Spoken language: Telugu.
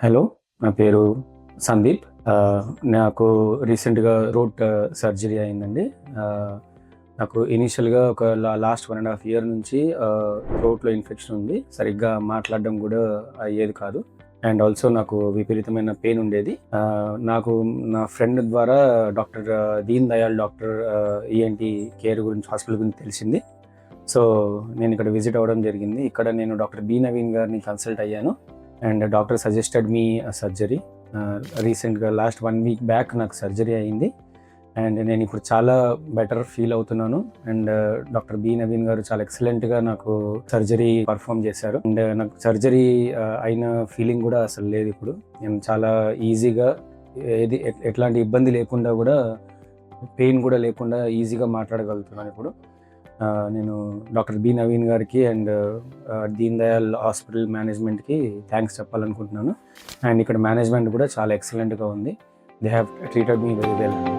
హలో నా పేరు సందీప్. నాకు రీసెంట్గా రోట్ సర్జరీ అయిందండి. నాకు ఇనీషియల్గా ఒక last one and half year నుంచి రోట్లో ఇన్ఫెక్షన్ ఉంది. సరిగ్గా మాట్లాడడం కూడా అయ్యేది కాదు. అండ్ ఆల్సో నాకు విపరీతమైన పెయిన్ ఉండేది. నాకు నా ఫ్రెండ్ ద్వారా doctor Deen Dayal doctor ENT care గురించి హాస్పిటల్ గురించి తెలిసింది. సో నేను ఇక్కడ విజిట్ అవ్వడం జరిగింది. ఇక్కడ నేను డాక్టర్ బి నవీన్ గారిని కన్సల్ట్ అయ్యాను. And doctor suggested me surgery. రీసెంట్గా లాస్ట్ వన్ వీక్ బ్యాక్ నాకు సర్జరీ అయింది. అండ్ నేను ఇప్పుడు చాలా బెటర్ ఫీల్ అవుతున్నాను. And doctor B Naveen garu చాలా ఎక్సలెంట్గా నాకు సర్జరీ పర్ఫామ్ చేశారు. అండ్ నాకు సర్జరీ అయిన ఫీలింగ్ కూడా అసలు లేదు ఇప్పుడు. నేను చాలా ఈజీగా ఏది ఎట్లాంటి ఇబ్బంది లేకుండా కూడా పెయిన్ కూడా లేకుండా ఈజీగా మాట్లాడగలుగుతున్నాను ఇప్పుడు. నేను డాక్టర్ బి నవీన్ గారికి అండ్ దీన్ దయాల్ హాస్పిటల్ మేనేజ్మెంట్కి థ్యాంక్స్ చెప్పాలనుకుంటున్నాను. అండ్ ఇక్కడ మేనేజ్మెంట్ కూడా చాలా ఎక్సలెంట్గా ఉంది. They have treated me very well.